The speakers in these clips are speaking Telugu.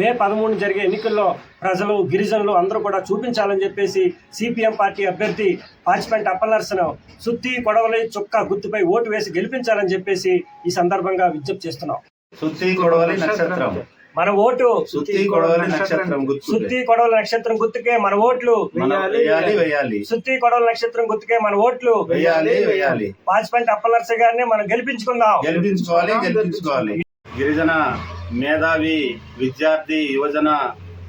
మే పదమూడు జరిగే ఎన్నికల్లో ప్రజలు గిరిజనులు అందరూ కూడా చూపించాలని చెప్పేసి సిపిఎం పార్టీ అభ్యర్థి పార్చిపెంట్ అప్పలర్సను సుత్తి కొడవలి చుక్క గుర్తుపై ఓటు వేసి గెలిపించాలని చెప్పేసి ఈ సందర్భంగా విజ్ఞప్తి చేస్తున్నాం. సుత్తి కొడవలి నక్షత్రం. మన ఓటు సుత్తి కొడవలి నక్షత్రం గుర్తు సుత్తి కొడవలి నక్షత్రం గుర్తుకే మన ఓట్లు. వేయాలి వేయాలి. సుత్తి కొడవలి నక్షత్రం గుర్తుకే మన ఓట్లు. వేయాలి వేయాలి. పార్చిపెంట్ అప్పలర్స గారిని మనం గెలిపించుకుందాం. గెలిపించుకోవాలి గెలిపించుకోవాలి. గిరిజన మేధావి విద్యార్థి యువజన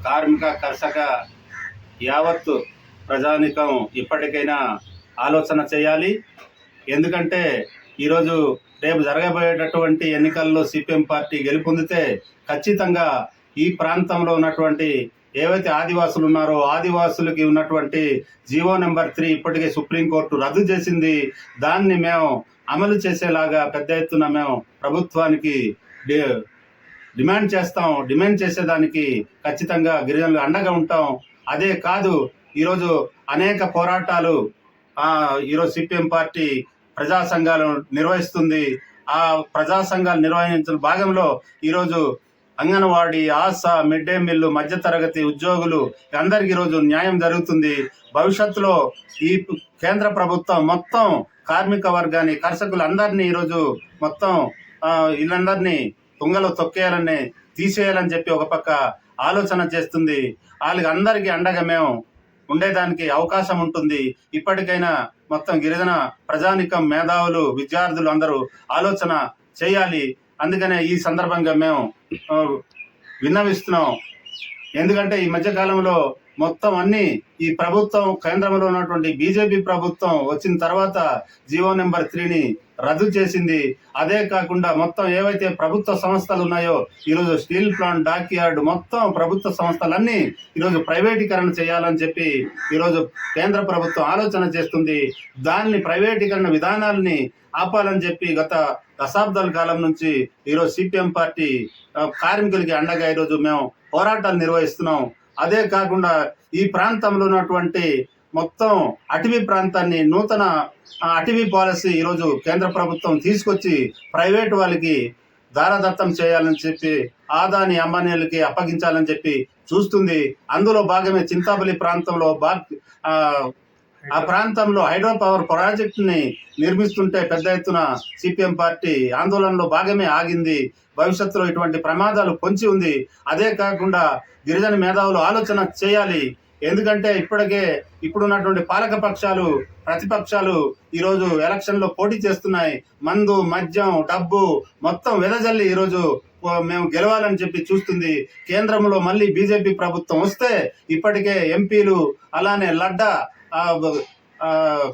కార్మిక కర్షక యావత్తు ప్రజానికం ఇప్పటికైనా ఆలోచన చేయాలి. ఎందుకంటే ఈరోజు రేపు జరగబోయేటటువంటి ఎన్నికల్లో సిపిఎం పార్టీ గెలుపొందితే ఖచ్చితంగా ఈ ప్రాంతంలో ఉన్నటువంటి ఏవైతే ఆదివాసులు ఉన్నారో ఆదివాసులకి ఉన్నటువంటి జీవో నెంబర్ త్రీ ఇప్పటికే సుప్రీంకోర్టు రద్దు చేసింది. దాన్ని మేము అమలు చేసేలాగా పెద్ద ఎత్తున మేము ప్రభుత్వానికి డిమాండ్ చేస్తాం డిమాండ్ చేసేదానికి ఖచ్చితంగా గిరిజనులు అండగా ఉంటాం. అదే కాదు ఈరోజు అనేక పోరాటాలు ఈరోజు సిపిఎం పార్టీ ప్రజా సంఘాలు నిర్వహిస్తుంది. ఆ ప్రజా సంఘాలు నిర్వహించిన భాగంలో ఈరోజు anganwadi ASHA mid day meal మధ్యతరగతి ఉద్యోగులు అందరికి ఈరోజు న్యాయం జరుగుతుంది. భవిష్యత్తులో ఈ కేంద్ర ప్రభుత్వం మొత్తం కార్మిక వర్గాన్ని కర్షకులందరినీ ఈరోజు మొత్తం వీళ్ళందరినీ తుంగలో తొక్కేయాలని తీసేయాలని చెప్పి ఒక పక్క ఆలోచన చేస్తుంది. వాళ్ళకి అందరికీ అండగా మేము ఉండేదానికి అవకాశం ఉంటుంది. ఇప్పటికైనా మొత్తం గిరిజన ప్రజానికం మేధావులు విద్యార్థులు అందరూ ఆలోచన చేయాలి. అందుకనే ఈ సందర్భంగా మేము విన్నవిస్తున్నాం. ఎందుకంటే ఈ మధ్యకాలంలో మొత్తం అన్ని ఈ ప్రభుత్వం కేంద్రంలో ఉన్నటువంటి బీజేపీ ప్రభుత్వం వచ్చిన తర్వాత జీవో నెంబర్ త్రీని రద్దు చేసింది. అదే కాకుండా మొత్తం ఏవైతే ప్రభుత్వ సంస్థలు ఉన్నాయో ఈరోజు స్టీల్ ప్లాంట్ డాక్ యార్డ్ మొత్తం ప్రభుత్వ సంస్థలన్నీ ఈరోజు ప్రైవేటీకరణ చేయాలని చెప్పి ఈరోజు కేంద్ర ప్రభుత్వం ఆలోచన చేస్తుంది. దాన్ని ప్రైవేటీకరణ విధానాలని ఆపాలని చెప్పి గత దశాబ్దాల కాలం నుంచి ఈరోజు సిపిఎం పార్టీ కార్మికులకి అండగా ఈరోజు మేము పోరాటాలు నిర్వహిస్తున్నాం. అదే కాకుండా ఈ ప్రాంతంలో ఉన్నటువంటి మొత్తం అటవీ ప్రాంతాన్ని నూతన అటవీ పాలసీ ఈరోజు కేంద్ర ప్రభుత్వం తీసుకొచ్చి ప్రైవేట్ వాళ్ళకి దారదత్తం చేయాలని చెప్పి ఆదాని అంబానీలకి అప్పగించాలని చెప్పి చూస్తుంది. అందులో భాగమే చింతాపల్లి ప్రాంతంలో బా ఆ, ప్రాంతంలో హైడ్రో పవర్ ప్రాజెక్టుని నిర్మిస్తుంటే పెద్ద ఎత్తున సిపిఎం పార్టీ ఆందోళనలో భాగమే ఆగింది. భవిష్యత్తులో ఇటువంటి ప్రమాదాలు పొంచి ఉంది. అదే కాకుండా గిరిజన మేధావులు ఆలోచన చేయాలి. ఎందుకంటే ఇప్పటికే ఇప్పుడున్నటువంటి పాలక పక్షాలు ప్రతిపక్షాలు ఈరోజు ఎలక్షన్లో పోటీ చేస్తున్నాయి. మందు మద్యం డబ్బు మొత్తం వెదజల్లి ఈరోజు మేము గెలవాలని చెప్పి చూస్తుంది. కేంద్రంలో మళ్ళీ బీజేపీ ప్రభుత్వం వస్తే ఇప్పటికే ఎంపీలు అలానే లడ్డా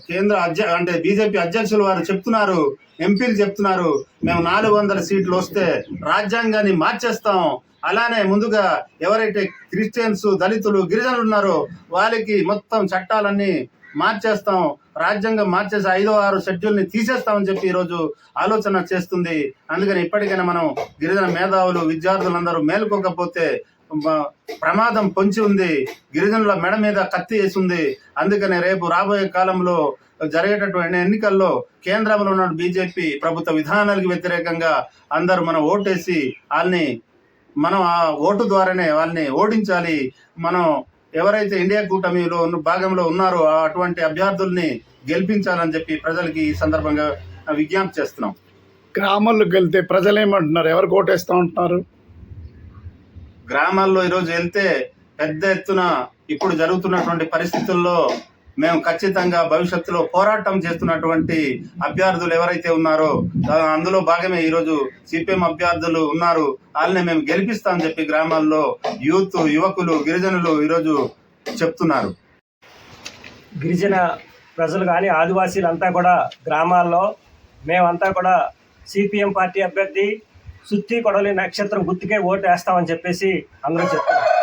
కేంద్ర అధ్య అంటే బీజేపీ అధ్యక్షులు వారు చెప్తున్నారు ఎంపీలు చెప్తున్నారు మేము నాలుగు వందల సీట్లు వస్తే రాజ్యాంగాన్ని మార్చేస్తాం. అలానే ముందుగా ఎవరైతే క్రిస్టియన్స్ దళితులు గిరిజనులు ఉన్నారో వాళ్ళకి మొత్తం చట్టాలన్నీ మార్చేస్తాం. రాజ్యాంగం మార్చేసి ఐదో ఆరు షెడ్యూల్ని తీసేస్తామని చెప్పి ఈరోజు ఆలోచన చేస్తుంది. అందుకని ఇప్పటికైనా మనం గిరిజన మేధావులు విద్యార్థులందరూ మేలుకోకపోతే ప్రమాదం పొంచి ఉంది. గిరిజనుల మెడ మీద కత్తి వేసి ఉంది. అందుకనే రేపు రాబోయే కాలంలో జరిగేటటువంటి ఎన్నికల్లో కేంద్రంలో ఉన్న బీజేపీ ప్రభుత్వ విధానాలకు వ్యతిరేకంగా అందరూ మనం ఓటేసి వాళ్ళని మనం ఆ ఓటు ద్వారానే వాళ్ళని ఓడించాలి. మనం ఎవరైతే ఇండియా కూటమిలో భాగంలో ఉన్నారో అటువంటి అభ్యర్థుల్ని గెలిపించాలని చెప్పి ప్రజలకి ఈ సందర్భంగా విజ్ఞప్తి చేస్తున్నాం. గ్రామాల్లోకి వెళ్తే ప్రజలు ఏమంటున్నారు ఎవరు ఓటేస్తూ ఉంటున్నారు? గ్రామాల్లో ఈరోజు వెళ్తే పెద్ద ఎత్తున ఇప్పుడు జరుగుతున్నటువంటి పరిస్థితుల్లో మేము ఖచ్చితంగా భవిష్యత్తులో పోరాటం చేస్తున్నటువంటి అభ్యర్థులు ఎవరైతే ఉన్నారో అందులో భాగమే ఈరోజు సిపిఎం అభ్యర్థులు ఉన్నారు. వాళ్ళని మేము గెలిపిస్తామని చెప్పి గ్రామాల్లో యూత్ యువకులు గిరిజనులు ఈరోజు చెప్తున్నారు. గిరిజన ప్రజలు కానీ ఆదివాసీలు అంతా కూడా గ్రామాల్లో మేమంతా కూడా సిపిఎం పార్టీ అభ్యర్థి సుత్తి కొడలి నక్షత్రం గుర్తుకే ఓటు వేస్తామని చెప్పేసి అందరూ చెప్తున్నారు.